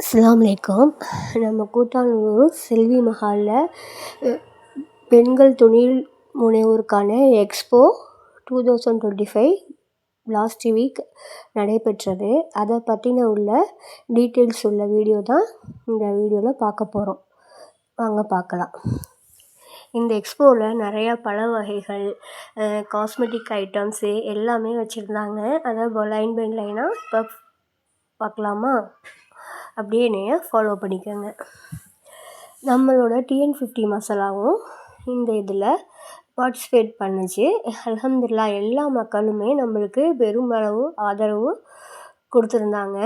அஸ்லாம் வலைக்கம் நம்ம கூத்தாநல்லூர் செல்வி மஹாலில் பெண்கள் தொழில் முனைவோருக்கான expo two thousand twenty five last week நடைபெற்றது. அதை பற்றின உள்ள டீட்டெயில்ஸ் உள்ள வீடியோ தான் இந்த வீடியோவில் பார்க்க போகிறோம் வாங்க பார்க்கலாம். இந்த எக்ஸ்போவில் நிறையா பழ வகைகள் காஸ்மெட்டிக் ஐட்டம்ஸு எல்லாமே வச்சுருந்தாங்க. அதை லைன் பை லைனாக இப்போ பார்க்கலாமா? அப்படியே என்னைய ஃபாலோ பண்ணிக்கோங்க. நம்மளோட டிஎன் ஃபிஃப்டி மசாலாவும் இந்த இதில் பார்ட்டிசிபேட் பண்ணுச்சு. அலமதுல்லா எல்லா மக்களுமே நம்மளுக்கு பெருமளவு ஆதரவு கொடுத்துருந்தாங்க.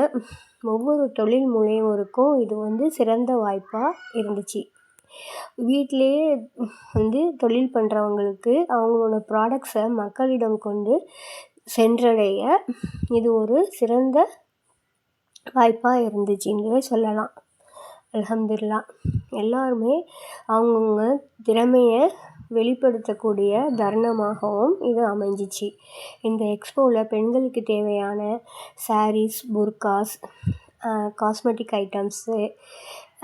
ஒவ்வொரு தொழில் முனைவோருக்கும் இது வந்து சிறந்த வாய்ப்பாக இருந்துச்சு. வீட்டிலேயே வந்து தொழில் பண்ணுறவங்களுக்கு அவங்களோட ப்ராடக்ட்ஸை மக்களிடம் கொண்டு சென்றடைய இது ஒரு சிறந்த வாய்ப்பாக இருந்துச்சுன்னு சொல்லலாம். அலமதுல்லா எல்லாருமே அவங்கவுங்க திறமையை வெளிப்படுத்தக்கூடிய தருணமாகவும் இது அமைஞ்சிச்சு. இந்த எக்ஸ்போவில் பெண்களுக்கு தேவையான சாரீஸ் புர்காஸ் காஸ்மெட்டிக் ஐட்டம்ஸு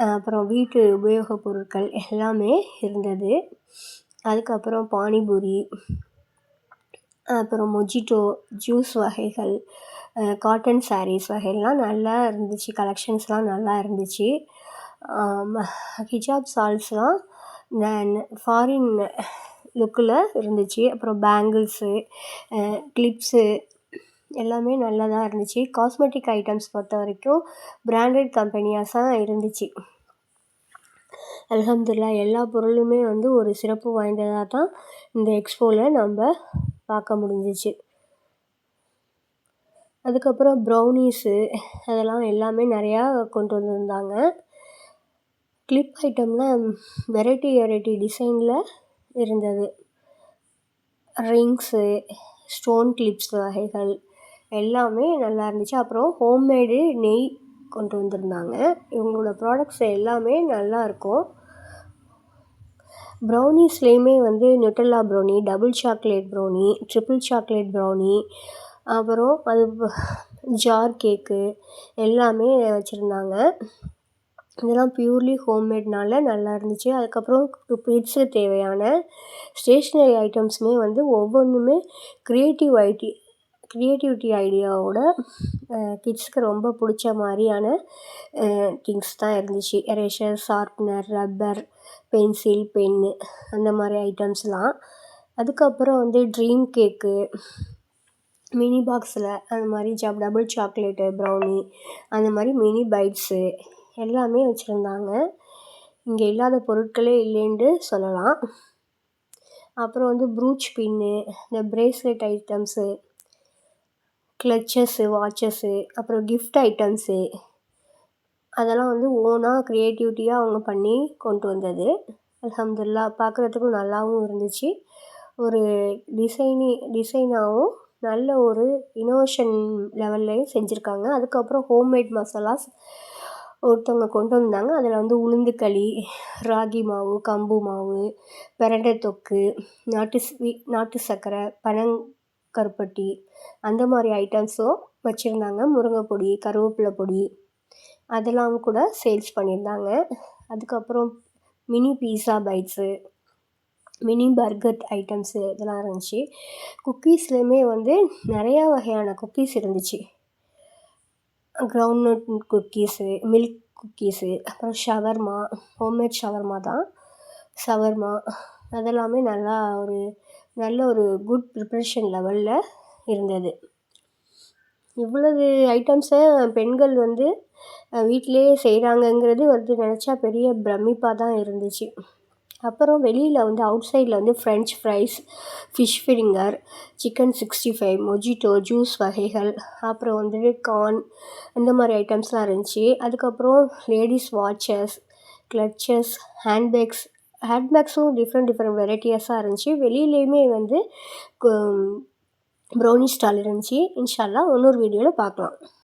அப்புறம் வீட்டு உபயோகப் பொருட்கள் எல்லாமே இருந்தது. அதுக்கப்புறம் பானிபூரி அப்புறம் மொஜிட்டோ ஜூஸ் வகைகள் காட்டன் சாரீஸ் வகையெல்லாம் நல்லா இருந்துச்சு. கலெக்ஷன்ஸ்லாம் நல்லா இருந்துச்சு. ஹிஜாப் சால்ஸ்லாம் ஃபாரின் லுக்கில் இருந்துச்சு. அப்புறம் பேங்கிள்ஸு கிளிப்ஸு எல்லாமே நல்லா தான் இருந்துச்சு. காஸ்மெட்டிக் ஐட்டம்ஸ் பொறுத்த வரைக்கும் பிராண்டட் கம்பெனியாஸ் தான் இருந்துச்சு. அலமதுல்லா எல்லா பொருளுமே வந்து ஒரு சிறப்பு வாய்ந்ததாக தான் இந்த எக்ஸ்போவில் நம்ம பார்க்க முடிஞ்சிச்சு. அதுக்கப்புறம் ப்ரௌனீஸு அதெல்லாம் எல்லாமே நிறையா கொண்டு வந்திருந்தாங்க. கிளிப் ஐட்டம்லாம் வெரைட்டி வெரைட்டி டிசைனில் இருந்தது. ரிங்ஸு ஸ்டோன் கிளிப்ஸ் வகைகள் எல்லாமே நல்லா இருந்துச்சு. அப்புறம் ஹோம்மேடு நெய் கொண்டு வந்திருந்தாங்க. இவங்களோட ப்ராடக்ட்ஸ் எல்லாமே நல்லாயிருக்கும் ப்ரௌனீஸ்லேயுமே வந்து Nutella brownie double chocolate brownie triple chocolate brownie அப்புறம் அது ஜார் கேக்கு எல்லாமே வச்சுருந்தாங்க. இதெல்லாம் பியூர்லி ஹோம்மேட்னால நல்லா இருந்துச்சு. அதுக்கப்புறம் கிட்ஸுக்கு தேவையான ஸ்டேஷ்னரி ஐட்டம்ஸுமே வந்து ஒவ்வொன்றுமே க்ரியேட்டிவ் ஐடி க்ரியேட்டிவிட்டி ஐடியாவோட கிட்ஸுக்கு ரொம்ப பிடிச்ச மாதிரியான திங்ஸ் தான் இருந்துச்சு. Eraser sharpener rubber pencil pen அந்த மாதிரி ஐட்டம்ஸ்லாம் அதுக்கப்புறம் வந்து ட்ரீம் கேக்கு மினி பாக்ஸில் அந்த மாதிரி ஜப் டபுள் சாக்லேட்டு ப்ரௌனி அந்த மாதிரி மினி பைட்ஸு எல்லாமே வச்சுருந்தாங்க. இங்கே இல்லாத பொருட்களே இல்லைன்ட்டு சொல்லலாம். அப்புறம் வந்து ப்ரூச் பின்னு இந்த ப்ரேஸ்லெட் ஐட்டம்ஸு கிளச்சஸ்ஸு வாட்சஸ்ஸு அப்புறம் கிஃப்ட் ஐட்டம்ஸு அதெல்லாம் வந்து ஓனாக க்ரியேட்டிவிட்டியாக அவங்க பண்ணி கொண்டு வந்தது. அலமதுல்லா பார்க்குறதுக்கும் நல்லாவும் இருந்துச்சு. ஒரு டிசைனி டிசைனாகவும் நல்ல ஒரு இனோவேஷன் லெவல்லையும் செஞ்சுருக்காங்க. அதுக்கப்புறம் ஹோம்மேட் மசாலாஸ் ஒருத்தவங்க கொண்டு வந்தாங்க. அதில் வந்து உளுந்து களி ராகி மாவு கம்பு மாவு பிரண்டை தொக்கு நாட்டு ஸ்வீ நாட்டு சர்க்கரை பனங்கருப்பட்டி அந்த மாதிரி ஐட்டம்ஸும் வச்சுருந்தாங்க. முருங்கை பொடி கருவேப்பிலை பொடி அதெல்லாம் கூட சேல்ஸ் பண்ணியிருந்தாங்க. அதுக்கப்புறம் mini pizza bites mini burger items இதெல்லாம் இருந்துச்சு. குக்கீஸ்லேயுமே வந்து நிறையா வகையான குக்கீஸ் இருந்துச்சு. க்ரௌண்ட்நட் குக்கீஸு மில்க் குக்கீஸு அப்புறம் ஷவர்மா ஹோம்மேட் ஷவர்மா தான். ஷவர்மா அதெல்லாமே நல்லா ஒரு நல்ல ஒரு குட் ப்ரிப்ரேஷன் லெவலில் இருந்தது. இவ்வளவு ஐட்டம்ஸை பெண்கள் வந்து வீட்டிலேயே செய்கிறாங்கங்கிறது வந்து நினச்சா பெரிய பிரமிப்பாக தான் இருந்துச்சு. அப்புறம் வெளியில் வந்து அவுட் சைடில் வந்து french fries fish finger chicken sixty five mojito juice வகைகள் அப்புறம் வந்து கார்ன் இந்த மாதிரி ஐட்டம்ஸ்லாம் இருந்துச்சு. அதுக்கப்புறம் லேடிஸ் வாட்சஸ் கிளச்சஸ் ஹேண்ட்பேக்ஸ் ஹேண்ட்பேக்ஸும் டிஃப்ரெண்ட் டிஃப்ரெண்ட் வெரைட்டியஸாக இருந்துச்சு. வெளியிலேயுமே வந்து ப்ரௌனி ஸ்டால் இருந்துச்சு. இன்ஷால்லாம் இன்னொரு வீடியோவில் பார்க்கலாம்.